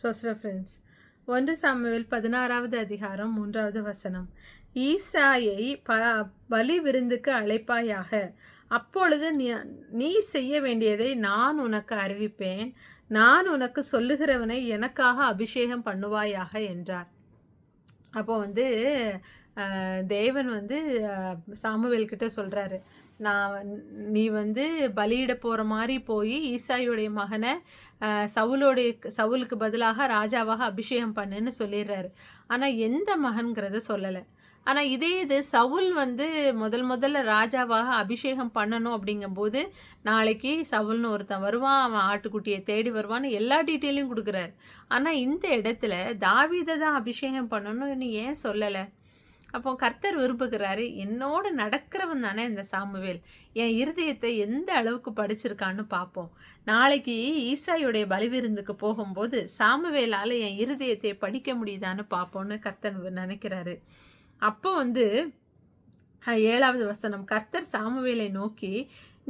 சோஸ்ர friends ஒன்று Samuel பதினாறாவது அதிகாரம் மூன்றாவது வசனம். ஈசாயை ப பலி விருந்துக்கு அழைப்பாயாக. அப்பொழுது நீ நீ செய்ய வேண்டியதை நான் உனக்கு அறிவிப்பேன். நான் உனக்கு சொல்லுகிறவனை எனக்காக அபிஷேகம் பண்ணுவாயாக என்றார். அப்போ வந்து தேவன் வந்து அஹ், சாமுவேல் கிட்ட சொல்கிறாரு நான் நீ வந்து பலியிட போகிற மாதிரி போய் ஈசாயுடைய மகனை அஹ், சவுலோடைய சவுலுக்கு பதிலாக ராஜாவாக அபிஷேகம் பண்ணுன்னு சொல்லிடுறாரு ஆனால் எந்த மகன்கிறத சொல்லலை. ஆனால் இதே இது சவுல் வந்து முதல் முதல்ல ராஜாவாக அபிஷேகம் பண்ணணும் அப்படிங்கும்போது நாளைக்கு சவுல்னு ஒருத்தன் வருவான் அவன் ஆட்டுக்குட்டியை தேடி வருவான்னு எல்லா டீட்டெயிலையும் கொடுக்குறாரு. ஆனால் இந்த இடத்துல தாவீதை தான் அபிஷேகம் பண்ணணும்னு ஏன் சொல்லலை? அப்போ கர்த்தர் விரும்புகிறாரு என்னோட நடக்கிறவன் தானே இந்த சாமுவேல். என் இருதயத்தை எந்த அளவுக்கு படிச்சிருக்கான்னு பார்ப்போம். நாளைக்கு ஈசாயுடைய பலிவிருந்துக்கு போகும்போது சாமுவேலால் என் இருதயத்தை படிக்க முடியுதான்னு பார்ப்போம்னு கர்த்தர் நினைக்கிறாரு. அப்போ வந்து ஏழாவது வசனம் கர்த்தர் சாமுவேலை நோக்கி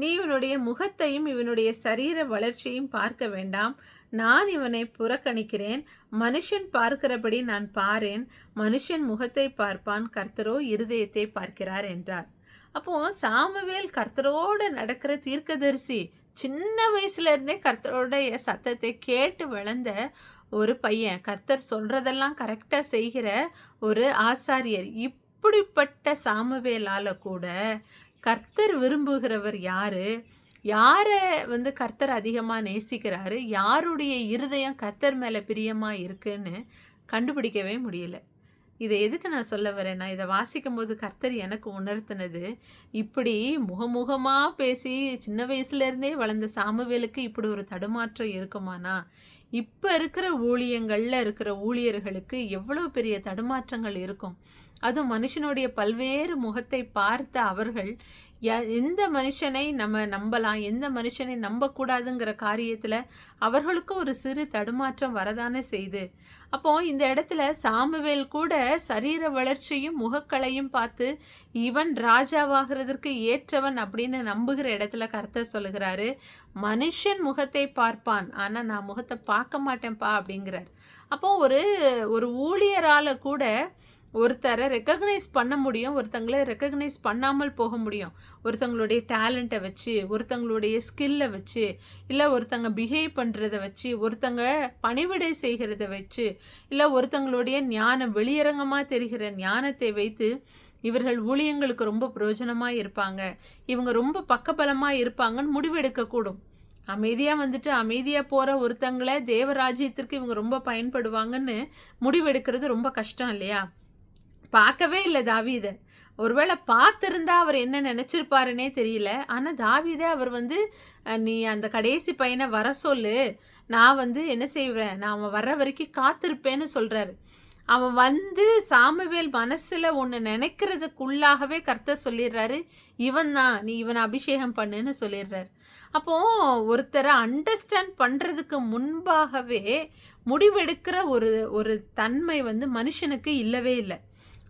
நீ இவனுடைய முகத்தையும் இவனுடைய சரீர வளர்ச்சியையும் பார்க்க வேண்டாம். நான் இவனை புறக்கணிக்கிறேன். மனுஷன் பார்க்கிறபடி நான் பாரேன். மனுஷன் முகத்தை பார்ப்பான். கர்த்தரோ இருதயத்தை பார்க்கிறார் என்றார். அப்போ சாமுவேல் கர்த்தரோடு நடக்கிற தீர்க்கதரிசி சின்ன வயசுல இருந்தே கர்த்தரோடைய சத்தத்தை கேட்டு வளர்ந்த ஒரு பையன். கர்த்தர் சொல்றதெல்லாம் கரெக்டாக செய்கிற ஒரு ஆசாரியர். இப்படிப்பட்ட சாமுவேலால கூட கர்த்தர் விரும்புகிறவர் யாரு? யாரை வந்து கர்த்தர் அதிகமாக நேசிக்கிறாரு? யாருடைய இருதயம் கர்த்தர் மேலே பிரியமாக இருக்குன்னு கண்டுபிடிக்கவே முடியல. இதை எதுக்கு நான் சொல்ல வரேன்னா இதை வாசிக்கும் போது கர்த்தர் எனக்கு உணர்த்தினது இப்படி முகமுகமாக பேசி சின்ன வயசுலேருந்தே வளர்ந்த சாமுவேலுக்கு இப்படி ஒரு தடுமாற்றம் இருக்குமானா? இப்போ இருக்கிற ஊழியங்களில் இருக்கிற ஊழியர்களுக்கு எவ்வளோ பெரிய தடுமாற்றங்கள் இருக்கும்? அதுவும் மனுஷனுடைய பல்வேறு முகத்தை பார்த்த அவர்கள் எந்த மனுஷனை நம்ம நம்பலாம் எந்த மனுஷனை நம்பக்கூடாதுங்கிற காரியத்தில் அவர்களுக்கும் ஒரு சிறு தடுமாற்றம் வரதானே செய்து. அப்போ இந்த இடத்துல சாமுவேல் கூட சரீர வளர்ச்சியும் முகக்களையும் பார்த்து இவன் ராஜாவாகிறதற்கு ஏற்றவன் அப்படின்னு நம்புகிற இடத்துல கர்த்தர் சொல்லுகிறாரு. மனுஷன் முகத்தை பார்ப்பான் ஆனால் நான் முகத்தை பார்க்க மாட்டேன்ப்பா அப்படிங்கிறார். அப்போ ஒரு ஒரு ஊழியரால் கூட ஒருத்தரை ரெக்கக்னைஸ் பண்ண முடியும் ஒருத்தங்களை ரெக்கக்னைஸ் பண்ணாமல் போக முடியும். ஒருத்தங்களுடைய டேலண்ட்டை வச்சு ஒருத்தங்களுடைய ஸ்கில்லை வச்சு இல்லை ஒருத்தங்க பிஹேவ் பண்ணுறத வச்சு ஒருத்தங்க பணிவிடை செய்கிறத வச்சு இல்லை ஒருத்தங்களுடைய ஞானம் வெளியரங்கமாக தெரிகிற ஞானத்தை வைத்து இவர்கள் ஊழியங்களுக்கு ரொம்ப பிரயோஜனமாக இருப்பாங்க. இவங்க ரொம்ப பக்கபலமாக இருப்பாங்கன்னு முடிவெடுக்கக்கூடும். அமைதியாக வந்துட்டு அமைதியாக போகிற ஒருத்தங்களை தேவராஜ்யத்திற்கு இவங்க ரொம்ப பயன்படுவாங்கன்னு முடிவெடுக்கிறது ரொம்ப கஷ்டம் இல்லையா? பார்க்கவே இல்லை தாவீதை. ஒருவேளை பார்த்துருந்தா அவர் என்ன நினச்சிருப்பாருன்னே தெரியல. ஆனால் தாவீதை அவர் வந்து நீ அந்த கடைசி பையனை வர சொல்லு. நான் வந்து என்ன செய்வேன்? நான் அவன் வர்ற வரைக்கும் காத்திருப்பேன்னு சொல்கிறாரு அவன் வந்து சாமுவேல் மனசில் ஒன்று நினைக்கிறதுக்குள்ளாகவே கர்த்தர் சொல்லிடுறாரு. இவன் தான். நீ இவனை அபிஷேகம் பண்ணுன்னு சொல்லிடுறாரு. அப்போது ஒருத்தரை அண்டர்ஸ்டாண்ட் பண்ணுறதுக்கு முன்பாகவே முடிவெடுக்கிற ஒரு ஒரு தன்மை வந்து மனுஷனுக்கு இல்லவே இல்லை.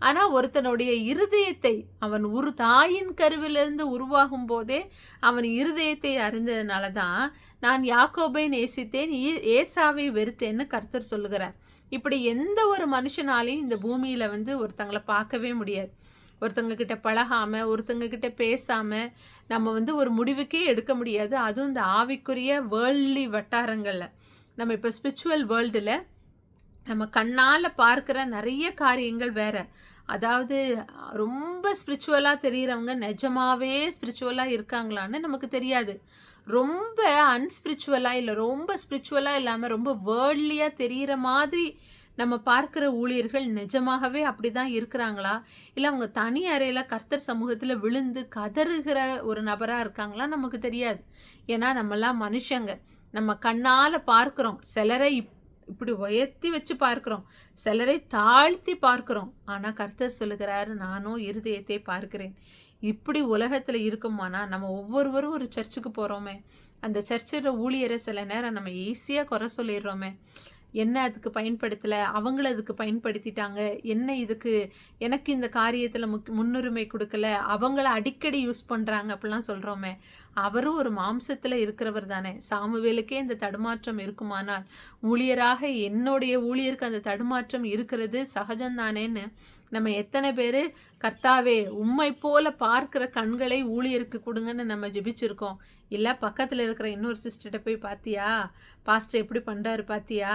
ஆனால் ஒருத்தனுடைய இருதயத்தை அவன் ஒரு தாயின் கருவிலிருந்து உருவாகும் போதே அவன் இருதயத்தை அறிந்ததுனால தான் நான் யாக்கோபை நேசித்தேன் ஏசாவை வெறுத்தேன்னு கர்த்தர் சொல்லுகிறார். இப்படி எந்த ஒரு மனுஷனாலையும் இந்த பூமியில் வந்து ஒருத்தங்களை பார்க்கவே முடியாது. ஒருத்தங்க கிட்ட பழகாம ஒருத்தங்க கிட்ட நம்ம வந்து ஒரு முடிவுக்கே எடுக்க முடியாது. அதுவும் இந்த ஆவிக்குரிய வேர்ல்ட்லி வட்டாரங்களில். நம்ம இப்போ ஸ்பிரிச்சுவல் வேர்ல்டில் நம்ம கண்ணால் பார்க்குற நிறைய காரியங்கள் வேறு. அதாவது ரொம்ப ஸ்பிரிச்சுவலாக தெரிகிறவங்க நிஜமாகவே ஸ்பிரிச்சுவலாக இருக்காங்களான்னு நமக்கு தெரியாது. ரொம்ப அன்ஸ்பிரிச்சுவலாக இல்லை ரொம்ப ஸ்பிரிச்சுவலாக இல்லாமல் ரொம்ப வேர்ல்ட்லியாக தெரிகிற மாதிரி நம்ம பார்க்குற ஊழியர்கள் நிஜமாகவே அப்படி தான் இருக்கிறாங்களா? இல்லை அவங்க தனி அறையில் கர்த்தர் சமூகத்தில் விழுந்து கதறுகிற ஒரு நபராக இருக்காங்களா? நமக்கு தெரியாது. ஏன்னா நம்மலாம் மனுஷங்க. நம்ம கண்ணால் பார்க்குறோம். சிலரை இப்- இப்படி உயர்த்தி வச்சு பார்க்குறோம். சிலரை தாழ்த்தி பார்க்குறோம். ஆனால் கர்த்தர் சொல்லுகிறாரு நானும் இருதயத்தை பார்க்கிறேன். இப்படி உலகத்தில் இருக்குமானா நம்ம ஒவ்வொருவரும் ஒரு சர்ச்சுக்கு போகிறோமே அந்த சர்ச்சில் ஊழியரை சில நேரம் நம்ம ஈஸியாக குறை சொல்லிடுறோமே. என்ன அதுக்கு பயன்படுத்தலை? அவங்கள அதுக்கு பயன்படுத்திட்டாங்க. என்ன இதுக்கு? எனக்கு இந்த காரியத்தில் முக் முன்னுரிமை கொடுக்கல. அவங்கள அடிக்கடி யூஸ் பண்ணுறாங்க அப்படிலாம் சொல்கிறோமே அவரும் ஒரு மாம்சத்தில் இருக்கிறவர் தானே. சாமுவேலுக்கே இந்த தடுமாற்றம் இருக்குமானால் ஊழியராக என்னுடைய ஊழியருக்கு அந்த தடுமாற்றம் இருக்கிறது சகஜம்தானேன்னு நம்ம எத்தனை பேர் கர்த்தாவே உம்மை போல பார்க்குற கண்களை ஊழியருக்கு கொடுங்கன்னு நம்ம ஜெபிச்சிருக்கோம். இல்லை பக்கத்தில் இருக்கிற இன்னொரு சிஸ்டர்கிட்ட போய் பார்த்தியா பாஸ்டர் எப்படி பண்ணுறாரு பார்த்தியா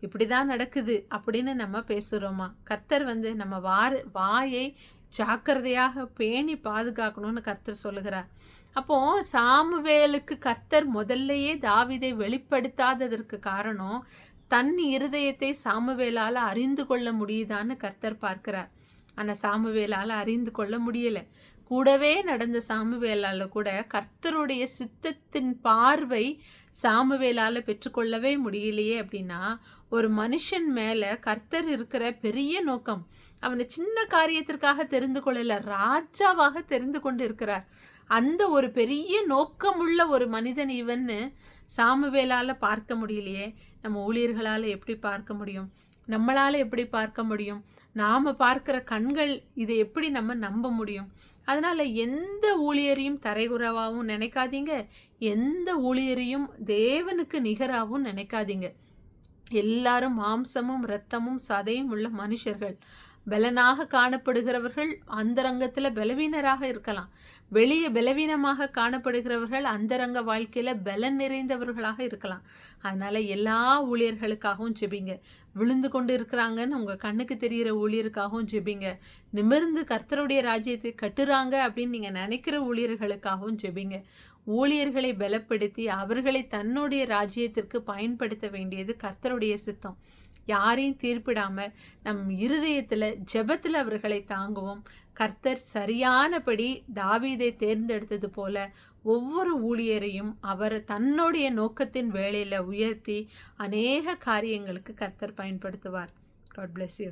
இப்படி தான் நடக்குது அப்படின்னு நம்ம பேசுகிறோமா கர்த்தர் வந்து நம்ம வார வாயை ஜாக்கிரதையாக பேணி பாதுகாக்கணும்னு கர்த்தர் சொல்லுகிறார். அப்போ சாமுவேலுக்கு கர்த்தர் முதல்லையே தாவிதை வெளிப்படுத்தாததற்கு காரணம் தன் இருதயத்தை சாமுவேலால் அறிந்து கொள்ள முடியுதான்னு கர்த்தர் பார்க்கிறார். ஆனால் சாமுவேலால் அறிந்து கொள்ள முடியலை. கூடவே நடந்த சாமுவேலால் கூட கர்த்தருடைய சித்தத்தின் பார்வை சாமுவேலால் பெற்றுக்கொள்ளவே முடியலையே அப்படின்னா ஒரு மனுஷன் மேலே கர்த்தர் இருக்கிற பெரிய நோக்கம் அவனை சின்ன காரியத்திற்காக தெரிந்து கொள்ளலை ராஜாவாக தெரிந்து கொண்டு இருக்கிறார். அந்த ஒரு பெரிய நோக்கமுள்ள ஒரு மனிதன் இவன்னு சாமுவேலால் பார்க்க முடியலையே. நம்ம ஊழியர்களால் எப்படி பார்க்க முடியும்? நம்மளால் எப்படி பார்க்க முடியும்? நாம் பார்க்குற கண்கள் இதை எப்படி நம்ம நம்ப முடியும்? அதனால் எந்த ஊழியரையும் தரைகுறவாகவும் நினைக்காதீங்க. எந்த ஊழியரையும் தேவனுக்கு நிகராகவும் நினைக்காதீங்க. எல்லாரும் மாம்சமும் இரத்தமும் சதையும் உள்ள மனுஷர்கள். பலனாக காணப்படுகிறவர்கள் அந்தரங்கத்தில் பலவீனராக இருக்கலாம். வெளியே பலவீனமாக காணப்படுகிறவர்கள் அந்தரங்க வாழ்க்கையில் பலன் நிறைந்தவர்களாக இருக்கலாம். அதனால் எல்லா ஊழியர்களுக்காகவும் ஜெபிங்க. விழுந்து கொண்டு இருக்கிறாங்கன்னு உங்கள் கண்ணுக்கு தெரிகிற ஊழியருக்காகவும் ஜெபிங்க. நிமிர்ந்து கர்த்தருடைய ராஜ்யத்தை கட்டுறாங்க அப்படின்னு நீங்கள் நினைக்கிற ஊழியர்களுக்காகவும் ஜெபிங்க. ஊழியர்களை பலப்படுத்தி அவர்களை தன்னுடைய ராஜ்யத்திற்கு பயன்படுத்த வேண்டியது கர்த்தருடைய சித்தம். யாரையும் தீர்ப்பிடாமல் நம் இருதயத்தில் ஜெபத்தில் அவர்களை தாங்குவோம். கர்த்தர் சரியானபடி தாவீதை தேர்ந்தெடுத்தது போல ஒவ்வொரு ஊழியரையும் அவர் தன்னுடைய நோக்கத்தின் வேலையில் உயர்த்தி அநேக காரியங்களுக்கு கர்த்தர் பயன்படுத்துவார். God bless you